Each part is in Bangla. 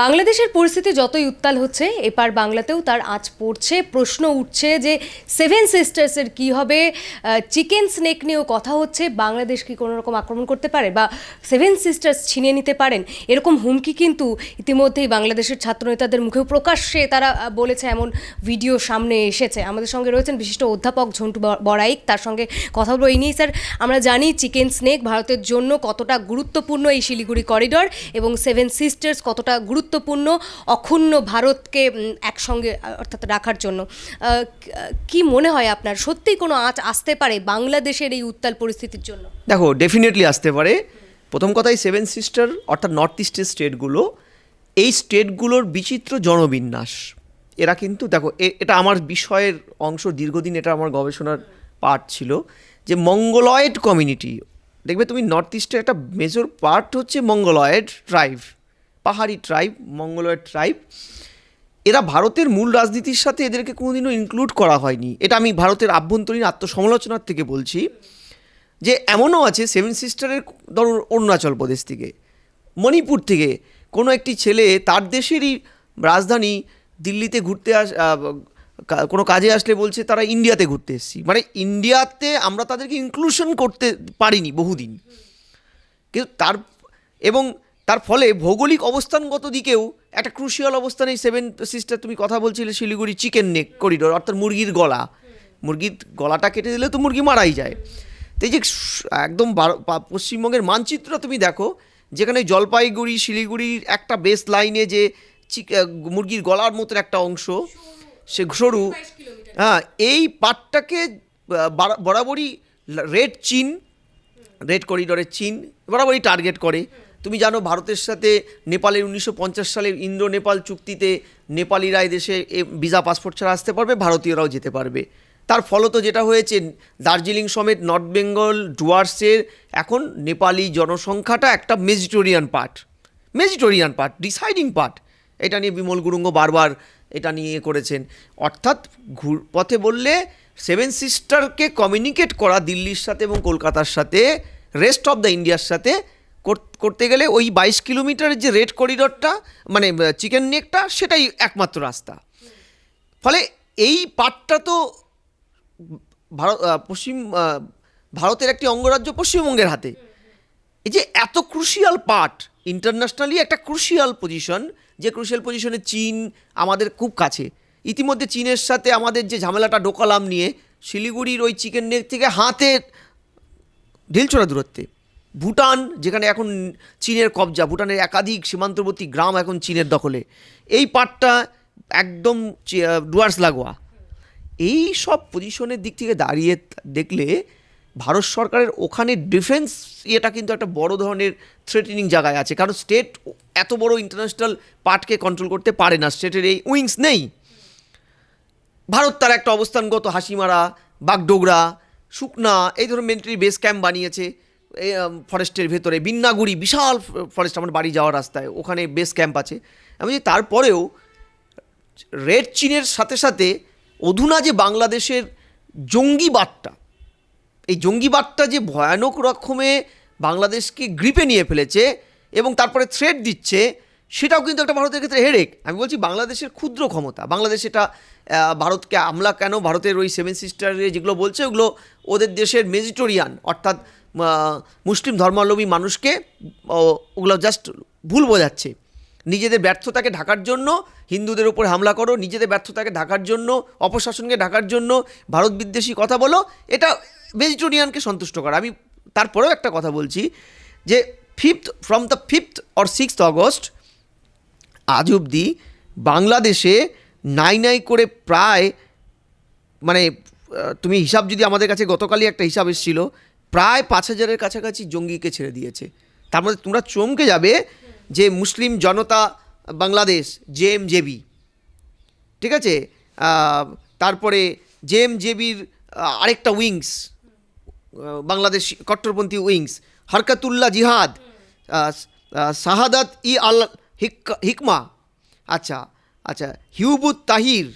বাংলাদেশের পরিস্থিতি যতই উত্তাল হচ্ছে, এপার বাংলাতেও তার আজ পড়ছে। প্রশ্ন উঠছে যে সেভেন সিস্টার্সের কি হবে? চিকেন স্নেক নিয়েও কথা হচ্ছে। বাংলাদেশ কি কোনো রকম আক্রমণ করতে পারে বা সেভেন সিস্টার্স ছিনিয়ে নিতে পারেন? এরকম হুমকি কিন্তু ইতিমধ্যেই বাংলাদেশের ছাত্রনেতাদের মুখেও প্রকাশ্যে তারা বলেছে, এমন ভিডিও সামনে এসেছে। আমাদের সঙ্গে রয়েছেন বিশিষ্ট অধ্যাপক ঝন্টু বড়াইক। তার সঙ্গে কথা বলব এই নিয়েই। স্যার, আমরা জানি চিকেন স্নেক ভারতের জন্য কতটা গুরুত্বপূর্ণ এই শিলিগুড়ি করিডর এবং সেভেন সিস্টার্স কতটা গুরুত্বপূর্ণ অক্ষুণ্ণ ভারতকে একসঙ্গে অর্থাৎ রাখার জন্য। কি মনে হয় আপনার? সত্যিই কোনো আঁচ আসতে পারে বাংলাদেশের এই উত্তাল পরিস্থিতির জন্য? দেখো ডেফিনেটলি আসতে পারে। প্রথম কথাই সেভেন সিস্টার অর্থাৎ নর্থ ইস্টের স্টেটগুলো এই স্টেটগুলোর বিচিত্র জনবিন্যাস। এরা কিন্তু দেখো এটা আমার বিষয়ের অংশ, দীর্ঘদিন এটা আমার গবেষণার পার্ট ছিল, যে মঙ্গলয়েড কমিউনিটি দেখবে তুমি নর্থ ইস্টের একটা মেজর পার্ট হচ্ছে মঙ্গলয়েড ট্রাইব পাহাড়ি ট্রাইব মঙ্গলয়েড ট্রাইব এরা ভারতের মূল রাজনীতির সাথে এদেরকে কোনোদিনও ইনক্লুড করা হয়নি। এটা আমি ভারতের আভ্যন্তরীণ আত্মসমালোচনার থেকে বলছি যে এমনও আছে সেভেন সিস্টারের ধরুন অরুণাচল প্রদেশ থেকে, মণিপুর থেকে কোনো একটি ছেলে তার দেশেরই রাজধানী দিল্লিতে ঘুরতে আস কোনো কাজে আসলে বলছে তারা ইন্ডিয়াতে ঘুরতে এসেছি। মানে ইন্ডিয়াতে আমরা তাদেরকে ইনক্লুশন করতে পারিনি বহুদিন। কিন্তু তার, এবং তার ফলে ভৌগোলিক অবস্থানগত দিকেও একটা ক্রুশিয়াল অবস্থানে সেভেন সিস্টার তুমি কথা বলছিলে শিলিগুড়ি চিকেন নেক করিডোর অর্থাৎ মুরগির গলা। মুরগির গলাটা কেটে দিলে তো মুরগি মারাই যায়। তো এই যে একদম পশ্চিমবঙ্গের মানচিত্র তুমি দেখো, যেখানে জলপাইগুড়ি, শিলিগুড়ির একটা বেস লাইনে যে মুরগির গলার মতন একটা অংশ, সে সরু। হ্যাঁ এই পাটটাকে বারা- বরাবরই রেড চীন, রেড করিডোরের চিন, বরাবরই টার্গেট করে। তুমি জানো ভারতের সাথে নেপালের উনিশশো পঞ্চাশ সালের ইন্দ্র নেপাল চুক্তিতে নেপালিরা দেশে ভিসা পাসপোর্ট ছাড়া আসতে পারবে, ভারতীয়রাও যেতে পারবে। তার ফলত যেটা হয়েছে, দার্জিলিং সমেত নর্থ বেঙ্গল ডুয়ার্সের এখন নেপালি জনসংখ্যাটা একটা majoritarian part. Majoritarian part, deciding part. এটা নিয়ে বিমল গুরুঙ্গ বারবার এটা নিয়ে করেছেন। অর্থাৎ ঘুর, পথে বললে সেভেন সিস্টারকে কমিউনিকেট করা দিল্লির সাথে এবং কলকাতার সাথে রেস্ট অফ দ্য ইন্ডিয়ার সাথে করতে গেলে ওই বাইশ কিলোমিটারের যে রেড করিডরটা মানে চিকেন নেকটা, সেটাই একমাত্র রাস্তা। ফলে এই পার্টটা তো ভারত পশ্চিম ভারতের একটি অঙ্গরাজ্য পশ্চিমবঙ্গের হাতে। এই যে এত ক্রুশিয়াল পার্ট ইন্টারন্যাশনালি একটা ক্রুশিয়াল পজিশন যে ক্রুশিয়াল পজিশনে চীন আমাদের খুব কাছে। ইতিমধ্যে চীনের সাথে আমাদের যে ঝামেলাটা ঢোকালাম নিয়ে, শিলিগুড়ির ওই চিকেন নেক থেকে হাতে ঢিলছোড়া দূরত্বে। ভুটান, যেখানে এখন চীনের কবজা, ভুটানের একাধিক সীমান্তবর্তী গ্রাম এখন চীনের দখলে। এই পার্টটা একদম ডুয়ার্স লাগোয়া। এই সব পজিশনের দিক থেকে দাঁড়িয়ে দেখলে ভারত সরকারের ওখানে ডিফেন্স ইয়েটা কিন্তু একটা বড় ধরনের থ্রেটেনিং জায়গায় আছে। কারণ স্টেট এত বড় ইন্টারন্যাশনাল পার্টকে কন্ট্রোল করতে পারে না। স্টেটের এই উইংস নেই। ভারত তার একটা অবস্থানগত হাসিমারা, বাগডোগরা, শুকনা, এই ধরনের মিলিটারি বেস ক্যাম্প বানিয়েছে। ফরেস্টের ভেতরে, বিন্নাগুড়ি, বিশাল ফরেস্ট আমার বাড়ি যাওয়ার রাস্তায়, ওখানে বেস ক্যাম্প আছে। আমি তারপরেও রেড চীনের সাথে সাথে অধুনা যে বাংলাদেশের জঙ্গিবাদটা এই জঙ্গিবাদটা যে ভয়ানক রকমে বাংলাদেশকে গ্রিপে নিয়ে ফেলেছে এবং তারপরে থ্রেট দিচ্ছে, সেটাও কিন্তু একটা ভারতের ক্ষেত্রে হেডেক আমি বলছি বাংলাদেশের ক্ষুদ্র ক্ষমতা, বাংলাদেশ এটা ভারতকে আমলা কেন? ভারতের ওই সেভেন সিস্টারে যেগুলো বলছে, ওগুলো ওদের দেশের মেজিটোরিয়ান, অর্থাৎ মুসলিম ধর্মাবলম্বী মানুষকে ওগুলো জাস্ট ভুল বোঝাচ্ছে। নিজেদের ব্যর্থতাকে ঢাকার জন্য, হিন্দুদের উপর হামলা করো, নিজেদের ব্যর্থতাকে ঢাকার জন্য, অপশাসনকে ঢাকার জন্য, ভারত বিদ্বেষী কথা বলো, এটা ভেজিটেরিয়ানকে সন্তুষ্ট করা। আমি তারপরেও একটা কথা বলছি যে fifth from the fifth or sixth August আজ অবধি বাংলাদেশে নাই নাই করে প্রায় মানে তুমি হিসাব যদি আমাদের কাছে গতকালই একটা হিসাব এসেছিল প্রায় পাঁচ হাজারের কাছাকাছি জঙ্গিকে ছেড়ে দিয়েছে। তার মধ্যে তোমরা চমকে যাবে যে Muslim Janata Bangladesh, J M JMJB ঠিক আছে? তারপরে জেএমজেবির আরেকটা উইংস বাংলাদেশ কট্টরপন্থী উইংস, হরকাতুল্লাহ জিহাদ শাহাদাত ই আল হিক- হিকমা। আচ্ছা আচ্ছা হিউবুত তাহির,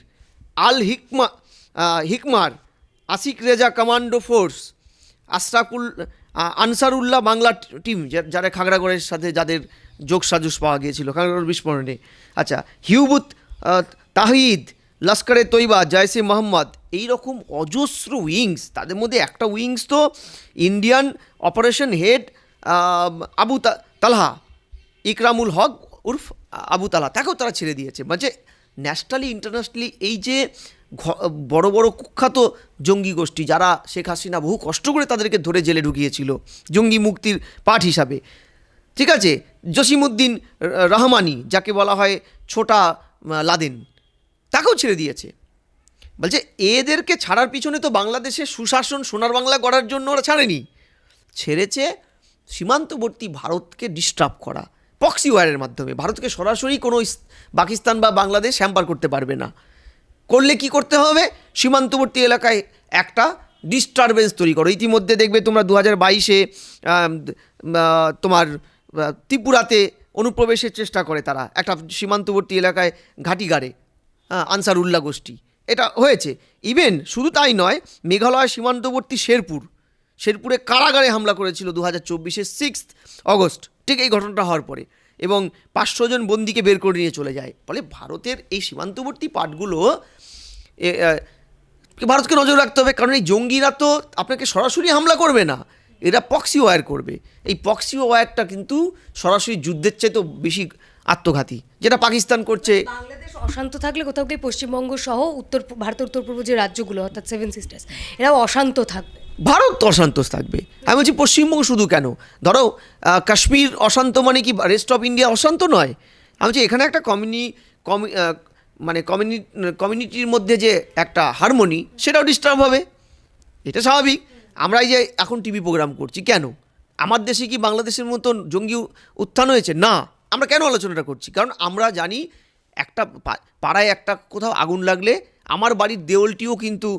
আল হিকমা হিকমার আসিক রেজা কমান্ডো ফোর্স আশরাকুল আনসারুল্লাহ বাংলা টিম যারা খাগড়াগড়ের সাথে যাদের যোগ সাজুস পাওয়া গিয়েছিল খাগড়াগড় বিস্ফোরণে। আচ্ছা হিউবুত তাহিদ, লস্করে তৈবা, জয়সে মোহাম্মদ, এইরকম অজস্র উইংস, তাদের মধ্যে একটা উইংস তো Indian operation head Abu Talha, Ikramul Haq উর্ফ Abu Tala তাকেও তারা ছেড়ে দিয়েছে। মানে ন্যাশনালি, ইন্টারন্যাশনালি এই যে বড় বড় কুখ্যাত জঙ্গি গোষ্ঠী যারা শেখ হাসিনা বহু কষ্ট করে তাদেরকে ধরে জেলে ঢুকিয়েছিল, জঙ্গি মুক্তির পাঠ হিসাবে। ঠিক আছে? জসিমুদ্দিন রহমানি, যাকে বলা হয় ছোটা লাদেন, তাকেও ছেড়ে দিয়েছে। বলছে, এদেরকে ছাড়ার পিছনে তো বাংলাদেশে সুশাসন, সোনার বাংলা গড়ার জন্য ওরা ছাড়েনি। ছেড়েছে সীমান্তবর্তী ভারতকে ডিস্টার্ব করা পক্সি ওয়ারের মাধ্যমে। ভারতকে সরাসরি কোনো পাকিস্তান বা বাংলাদেশ হ্যাম্পার করতে পারবে না। করলে কি করতে হবে? সীমান্তবর্তী এলাকায় একটা ডিস্টারবেন্স তৈরি করো। ইতিমধ্যে দেখবে তোমরা দু হাজার বাইশে তোমার ত্রিপুরাতে অনুপ্রবেশের চেষ্টা করে তারা। একটা সীমান্তবর্তী এলাকায় ঘাঁটি গাড়ে আনসার উল্লাহ গোষ্ঠী। এটা হয়েছে। ইভেন শুধু তাই নয় মেঘালয় সীমান্তবর্তী শেরপুর। শেরপুরে কারাগারে হামলা করেছিল দু হাজার চব্বিশের সিক্স অগস্ট ঠিক এই ঘটনাটা হওয়ার পরে। এবং পাঁচশো জন বন্দিকে বের করে নিয়ে চলে যায়। ফলে ভারতের এই সীমান্তবর্তী আহ, ভারতকে নজর রাখতে হবে কারণ এই জঙ্গিরা তো আপনাকে সরাসরি হামলা করবে না এরা পক্সি ওয়্যার করবে। এই পক্সি ওয়্যারটা কিন্তু সরাসরি যুদ্ধের চেয়ে তো বেশি আত্মঘাতী যেটা পাকিস্তান করছে। বাংলাদেশ অশান্ত থাকলে কোথাও গিয়ে পশ্চিমবঙ্গ সহ উত্তর ভারতের উত্তর পূর্ব যে রাজ্যগুলো অর্থাৎ সেভেন সিস্টার্স এরাও অশান্ত থাকবে। ভারত তো অশান্ত থাকবে। আমি বলছি পশ্চিমবঙ্গ শুধু কেন? ধরো কাশ্মীর অশান্ত মানে কি রেস্ট অফ ইন্ডিয়া অশান্ত নয়? আমি বলছি এখানে একটা কমিউনি কমি মানে কমিউনি কমিউনিটির মধ্যে যে একটা হারমোনি সেটাও ডিস্টার্ব হবে। এটা স্বাভাবিক। আমরা এই যে এখন টিভি প্রোগ্রাম করছি কেন? আমার দেশে কি বাংলাদেশের মতন জঙ্গি উত্থান হয়েছে? না। আমরা কেন আলোচনাটা করছি? কারণ আমরা জানি একটা পাড়ায় একটা কোথাও আগুন লাগলে আমার বাড়ির দেওয়ালটিও কিন্তু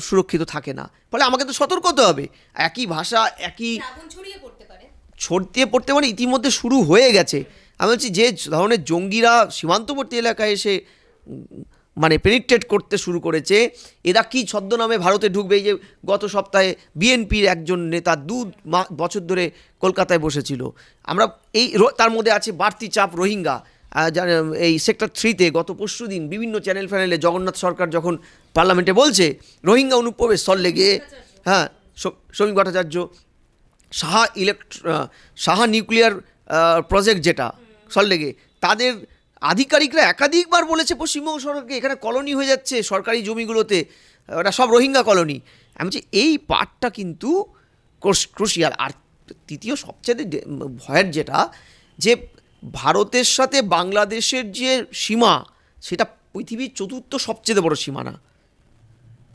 সুরক্ষিত থাকে না। ফলে আমাকে তো সতর্ক হতে হবে। একই ভাষা একই আগুন ছড়িয়ে পড়তে পারে। মানে ইতিমধ্যে শুরু হয়ে গেছে। আমি বলছি যে ধরনের জঙ্গিরা সীমান্তবর্তী এলাকায় এসে মানে পেনিট্রেট করতে শুরু করেছে। এরা কি ছদ্মনামে ভারতে ঢুকবে? এই যে গত সপ্তাহে বিএনপির একজন নেতা দু বছর ধরে কলকাতায় বসেছিল। আমরা এই তার মধ্যে আছে বাড়তি চাপ রোহিঙ্গা। এই সেক্টর থ্রিতে গত পরশু দিন বিভিন্ন চ্যানেল ফ্যানেলে জগন্নাথ সরকার যখন পার্লামেন্টে বলছে রোহিঙ্গা অনুপ্রবেশ সল্লেগে হ্যাঁ স- শ্রমিক ভট্টাচার্য সাহা ইলেকট্র সাহা নিউক্লিয়ার প্রজেক্ট যেটা সল্লেগে তাদের আধিকারিকরা একাধিকবার বলেছে পশ্চিমবঙ্গ সরকারকে এখানে কলোনি হয়ে যাচ্ছে, সরকারি জমিগুলোতে, ওটা সব রোহিঙ্গা কলোনি। আমি বলছি, এই পার্টটা কিন্তু ক্রুশিয়াল। আর তৃতীয় সবচেয়ে ভয়ের যেটা, যে ভারতের সাথে বাংলাদেশের যে সীমা, সেটা পৃথিবীর চতুর্থ সবচেয়ে বড় সীমানা।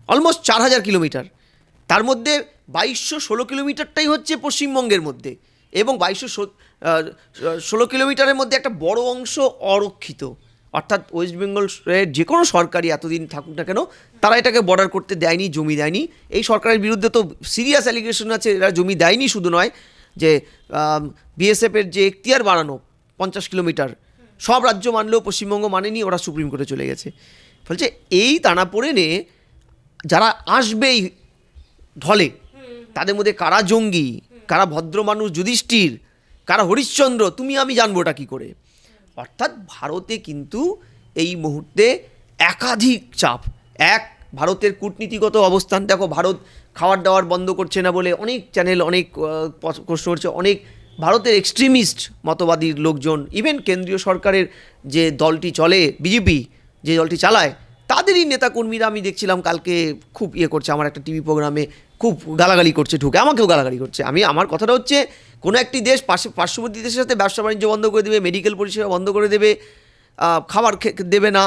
অলমোস্ট চার হাজার কিলোমিটার। তার মধ্যে বাইশশো ষোলো কিলোমিটারটাই হচ্ছে পশ্চিমবঙ্গের মধ্যে। এবং বাইশশো ষোলো কিলোমিটারের মধ্যে একটা বড় অংশ অরক্ষিত। অর্থাৎ ওয়েস্ট বেঙ্গল যে কোনো সরকারি এতদিন থাকুক না কেন, তারা এটাকে বর্ডার করতে দেয়নি, জমি দেয়নি। এই সরকারের বিরুদ্ধে তো সিরিয়াস অ্যালিগেশন আছে, এরা জমি দেয়নি শুধু নয়, যে বিএসএফের যে এখতিয়ার বাড়ানো, পঞ্চাশ কিলোমিটার, সব রাজ্য মানলেও পশ্চিমবঙ্গ মানেনি, ওরা সুপ্রিম কোর্টে চলে গেছে। বলছে, এই টানাপোড়েনে যারা আসবে এই ঢলে, তাদের মধ্যে কারা জঙ্গি? কারা ভদ্র মানুষ যুধিষ্ঠির, কারা হরিশ্চন্দ্র, তুমি আমি জানব ওটা কী করে? অর্থাৎ ভারতে কিন্তু এই মুহূর্তে একাধিক চাপ, এক ভারতের কূটনীতিগত অবস্থান, দেখো ভারত খাওয়ার দাওয়ার বন্ধ করছে না বলে অনেক চ্যানেল অনেক প্রশ্ন করছে, অনেক ভারতের এক্সট্রিমিস্ট মতবাদীর লোকজন ইভেন কেন্দ্রীয় সরকারের যে দলটি চলে বিজেপি যে দলটি চালায়, তাদেরই নেতাকর্মীরা আমি দেখছিলাম কালকে খুব ইয়ে করছে, আমার একটা টিভি প্রোগ্রামে খুব গালাগালি করছে, ঢুকে। আমাকেও গালাগালি করছে। আমি, আমার কথাটা হচ্ছে, কোনো একটি দেশ পাশে পার্শ্ববর্তী দেশের সাথে ব্যবসা বাণিজ্য বন্ধ করে দেবে মেডিকেল পরিষেবা বন্ধ করে দেবে খাবার দেবে না।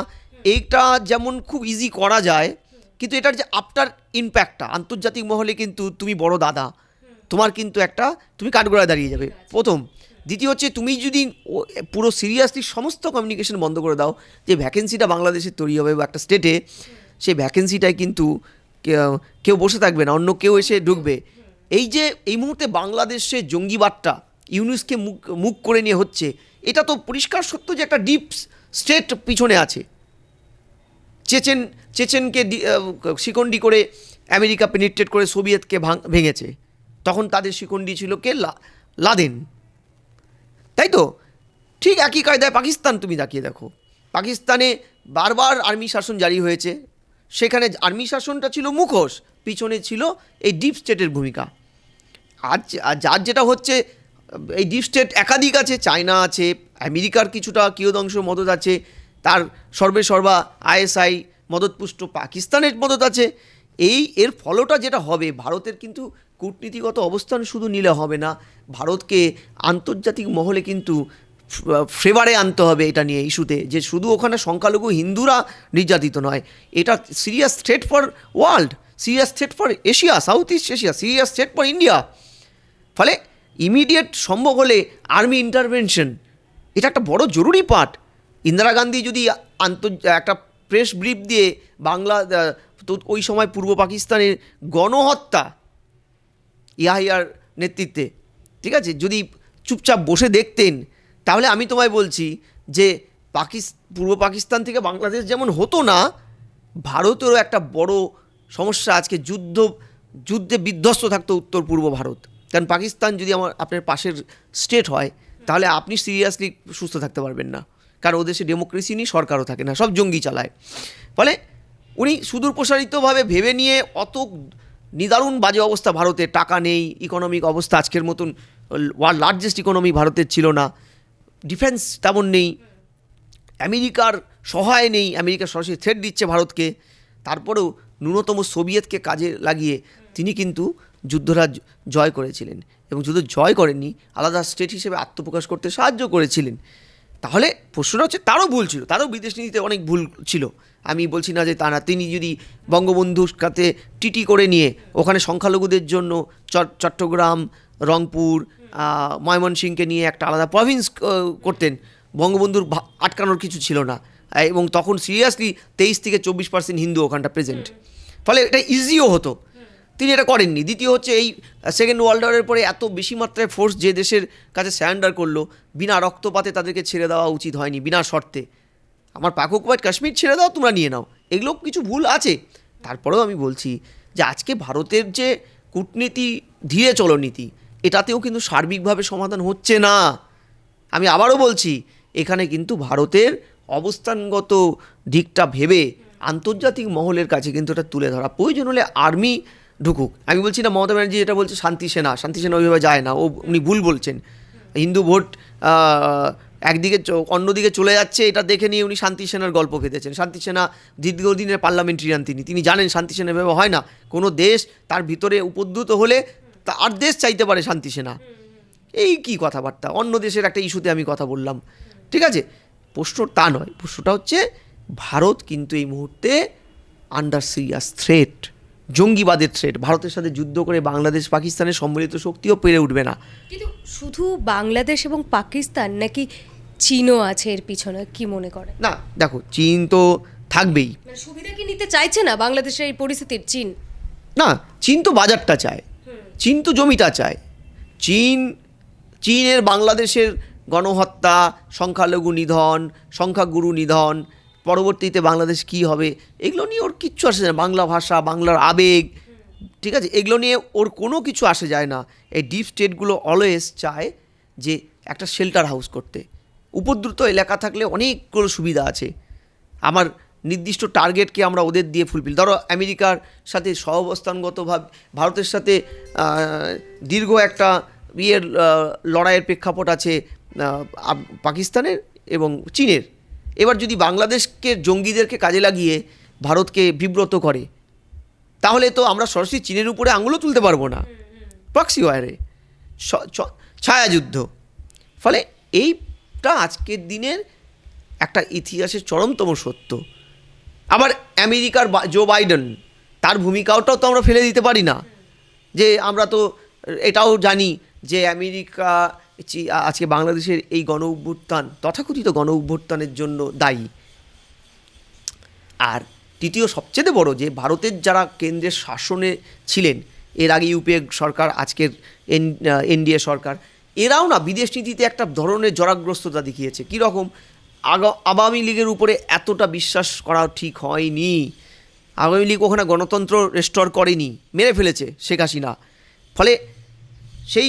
এইটা যেমন খুব ইজি করা যায়, কিন্তু এটার যে আফটার ইম্প্যাক্টটা আন্তর্জাতিক মহলে কিন্তু তুমি বড় দাদা। তোমার কিন্তু একটা, তুমি কাঠগড়ায় দাঁড়িয়ে যাবে। প্রথম। দ্বিতীয় হচ্ছে, তুমি যদি পুরো সিরিয়াসলি সমস্ত কমিউনিকেশন বন্ধ করে দাও, যে ভ্যাকেন্সিটা বাংলাদেশে তৈরি হবে বা একটা স্টেটে সেই ভ্যাকেন্সিটায় কিন্তু কেউ বসে থাকবে না, অন্য কেউ এসে ঢুকবে। এই যে এই মুহূর্তে বাংলাদেশে জঙ্গিবাদটা ইউনুসকে মুখ মুখ করে নিয়ে হচ্ছে, এটা তো পরিষ্কার সত্য যে একটা ডিপ স্টেট পিছনে আছে। চেচেন, চেচেনকে শিকন্ডি করে আমেরিকা পেনিট্রেট করে সোভিয়েতকে ভাঙ- ভেঙেছে। তখন তাদের শিকন্ডি ছিল কে? লাদেন। তাই তো? ঠিক একই কায়দায় পাকিস্তান তুমি তাকিয়ে দেখো। পাকিস্তানে বারবার আর্মি শাসন জারি হয়েছে। সেখানে আর্মি শাসনটা ছিল মুখোশ, পিছনে ছিল এই ডিপ স্টেটের ভূমিকা। আজ যার যেটা হচ্ছে, এই ডিপ স্টেট একাধিক আছে, চায়না আছে, আমেরিকার কিছুটা কিয়দংশ মদত আছে, তার সর্বে সর্বা আইএসআই মদতপুষ্ট পাকিস্তানের মদত আছে। এই, এর ফলটা যেটা হবে, ভারতের কিন্তু কূটনীতিগত অবস্থান শুধু নিলে হবে না, ভারতকে আন্তর্জাতিক মহলে কিন্তু ফেভারে আনতে হবে এটা নিয়ে ইস্যুতে, যে শুধু ওখানে সংখ্যালঘু হিন্দুরা নির্যাতিত নয়। এটা serious threat for world, serious threat for Asia, South East Asia, serious threat for India. ফলে ইমিডিয়েট সম্ভব হলে আর্মি ইন্টারভেনশন, এটা একটা বড় জরুরি পার্ট ইন্দিরা গান্ধী যদি আন্তর একটা প্রেস ব্রিফ দিয়ে বাংলা তো ওই সময় পূর্ব পাকিস্তানের গণহত্যা ইয়াহিয়ার নেতৃত্বে, ঠিক আছে? যদি চুপচাপ বসে দেখতেন তাহলে আমি তোমায় বলছি যে পাকিস, পূর্ব পাকিস্তান থেকে বাংলাদেশ যেমন হতো না, ভারতেরও একটা বড় সমস্যা আজকে যুদ্ধ, যুদ্ধে বিধ্বস্ত থাকতো উত্তর পূর্ব ভারত। কারণ পাকিস্তান যদি আমার, আপনার পাশের স্টেট হয়, তাহলে আপনি সিরিয়াসলি সুস্থ থাকতে পারবেন না। কারণ ওদের সে ডেমোক্রেসি নেই সরকারও থাকে না, সব জঙ্গি চালায়। ফলে উনি সুদূর প্রসারিতভাবে ভেবে নিয়ে অত নিদারুণ বাজে অবস্থা ভারতে, টাকা নেই ইকোনমিক অবস্থা আজকের মতন ওয়ার্ল্ড লার্জেস্ট ইকোনমি ভারতের ছিল না। ডিফেন্স তেমন নেই, আমেরিকার সহায় নেই, আমেরিকা সরাসরি থ্রেট দিচ্ছে ভারতকে। তারপরেও ন্যূনতম সোভিয়েতকে কাজে লাগিয়ে তিনি কিন্তু যুদ্ধরাজ জয় করেছিলেন এবং যুদ্ধ জয় করেননি, আলাদা স্টেট হিসেবে আত্মপ্রকাশ করতে সাহায্য করেছিলেন। তাহলে প্রশ্নটা হচ্ছে তারও ভুল ছিল তারও বিদেশ নীতিতে অনেক ভুল ছিল। আমি বলছি না যে তা না তিনি যদি বঙ্গবন্ধুর কাছে টিটি করে নিয়ে ওখানে সংখ্যালঘুদের জন্য চট- চট্টগ্রাম রংপুর আহ, ময়মনসিংহকে নিয়ে একটা আলাদা প্রভিন্স করতেন বঙ্গবন্ধুর আটকানোর কিছু ছিল না। এবং তখন সিরিয়াসলি তেইশ থেকে চব্বিশ পার্সেন্ট হিন্দু ওখানটা প্রেজেন্ট ফলে এটা ইজিও হতো। তিনি এটা করেননি। দ্বিতীয় হচ্ছে এই সেকেন্ড ওয়ার্ল্ড ওয়ারের পরে এত বেশি মাত্রায় ফোর্স যে দেশের কাছে স্যারেন্ডার করল, বিনা রক্তপাতে তাদেরকে ছেড়ে দেওয়া উচিত হয়নি, বিনা শর্তে। আমার পাক অকুপাইড কাশ্মীর ছেড়ে দাও, তোমরা নিয়ে নাও। এগুলো কিছু ভুল আছে। তারপরেও আমি বলছি যে আজকে ভারতের যে কূটনীতি, ধীরে চলনীতি এটাতেও কিন্তু সার্বিকভাবে সমাধান হচ্ছে না। আমি আবারও বলছি, এখানে কিন্তু ভারতের অবস্থানগত দিকটা ভেবে আন্তর্জাতিক মহলের কাছে কিন্তু এটা তুলে ধরা প্রয়োজন হলে আর্মি ঢুকুক। আমি বলছি, না, মমতা ব্যানার্জি যেটা বলছে, শান্তি সেনা শান্তি সেনা ওইভাবে যায় না। ও, উনি ভুল বলছেন। হিন্দু ভোট একদিকে অন্যদিকে চলে যাচ্ছে, এটা দেখে নিয়ে উনি শান্তি সেনার গল্প পেতেছেন শান্তি সেনা দীর্ঘদিনের পার্লামেন্টারিয়ান তিনি। তিনি জানেন শান্তি সেনা এভাবে হয় না। কোনো দেশ তার ভিতরে উপদ্রুত হলে তার দেশ চাইতে পারে শান্তি সেনা। এই কি কথাবার্তা? অন্য দেশের একটা ইস্যুতে আমি কথা বললাম। ঠিক আছে? প্রশ্ন তা নয়। প্রশ্নটা হচ্ছে, ভারত কিন্তু এই মুহূর্তে আন্ডার সিরিয়াস থ্রেট জঙ্গিবাদের থ্রেট ভারতের সাথে যুদ্ধ করে বাংলাদেশ পাকিস্তানের সম্মিলিত শক্তিও পেরে উঠবে না। কিন্তু শুধু বাংলাদেশ এবং পাকিস্তান নাকি চীনও আছে এর পিছনে? কি মনে করে? না দেখো চীন তো থাকবেই। মানে সুবিধা কি নিতে চাইছে না বাংলাদেশের এই পরিস্থিতির চীন? না চীন তো বাজারটা চায়। চীন তো জমিটা চায়। চীন চীনের বাংলাদেশের গণহত্যা সংখ্যালঘু নিধন সংখ্যাগুরু নিধন পরবর্তীতে বাংলাদেশ কি হবে, এগুলো নিয়ে ওর কিচ্ছু আসে না। বাংলা ভাষা, বাংলার আবেগ, ঠিক আছে? এগুলো নিয়ে ওর কোনো কিছু আসে যায় না। এই ডিপ স্টেটগুলো অলওয়েজ চায় যে একটা শেল্টার হাউস করতে। উপদ্রুত এলাকা থাকলে অনেকগুলো সুবিধা আছে। আমার নির্দিষ্ট টার্গেটকে আমরা ওদের দিয়ে ফুলফিল ধরো আমেরিকার সাথে সহাবস্থানগতভাবে, ভারতের সাথে দীর্ঘ একটা ইয়ের লড়াইয়ের প্রেক্ষাপট আছে পাকিস্তানের এবং চীনের। এবার যদি বাংলাদেশকে জঙ্গিদেরকে কাজে লাগিয়ে ভারতকে বিব্রত করে, তাহলে তো আমরা সরাসরি চীনের উপরে আঙুলও তুলতে পারব না। প্রক্সি ওয়ারে ছায়াযুদ্ধ। ফলে এইটা আজকের দিনের একটা ইতিহাসের চরমতম সত্য। আবার আমেরিকার জো বাইডেন তার ভূমিকাওটাও তো আমরা ফেলে দিতে পারি না। যে আমরা তো, এটাও জানি যে আমেরিকা আজকে বাংলাদেশের এই গণ অভ্যুত্থান, তথাকথিত গণ অভ্যুত্থানের জন্য দায়ী। আর তৃতীয় সবচেয়ে বড় যে ভারতের যারা কেন্দ্রের শাসনে ছিলেন, এর আগে ইউপিএ সরকার, আজকের এন এনডিএ সরকার, এরাও না বিদেশ নীতিতে একটা ধরনের জরাগ্রস্ততা দেখিয়েছে। কীরকম আগা, আওয়ামী লীগের উপরে এতটা বিশ্বাস করা ঠিক হয়নি। আওয়ামী লীগ ওখানে গণতন্ত্র রেস্টোর করেনি, মেরে ফেলেছে শেখ হাসিনা। ফলে সেই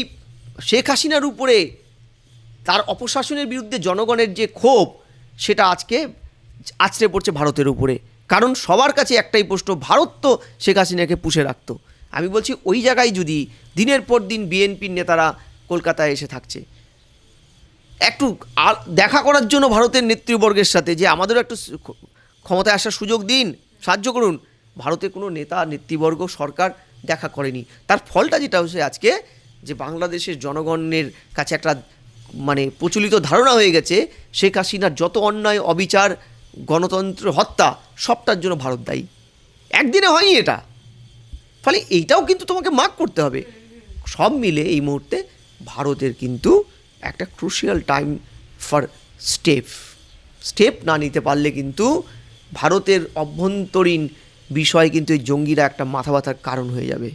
শেখ হাসিনার উপরে তার অপশাসনের বিরুদ্ধে জনগণের যে ক্ষোভ, সেটা আজকে আছড়ে পড়ছে ভারতের উপরে। কারণ সবার কাছে একটাই প্রশ্ন, ভারত তো শেখ হাসিনাকে পুষে রাখতো। আমি বলছি ওই জায়গায় যদি দিনের পর দিন বিএনপির নেতারা কলকাতায় এসে থাকছে। একটু দেখা করার জন্য ভারতের নেতৃবর্গের সাথে যে আমাদেরও একটু ক্ষমতায় আসার সুযোগ দিন, সাহায্য করুন। ভারতের কোনো নেতা, নেতৃবর্গ, সরকার দেখা করেনি। তার ফলটা যেটা হচ্ছে আজকে যে বাংলাদেশের জনগণের কাছে একটা মানে প্রচলিত ধারণা হয়ে গেছে, শেখ হাসিনার যত অন্যায়, অবিচার, গণতন্ত্র, হত্যা, সবটার জন্য ভারত দায়ী। একদিনে হয়নি এটা। ফলে এইটাও কিন্তু তোমাকে মার্ক করতে হবে। সব মিলে এই মুহূর্তে ভারতের কিন্তু একটা crucial time for step step না নিতে পারলে কিন্তু ভারতের অভ্যন্তরীণ বিষয় কিন্তু এই জঙ্গিরা একটা মাথা ব্যথার কারণ হয়ে যাবে।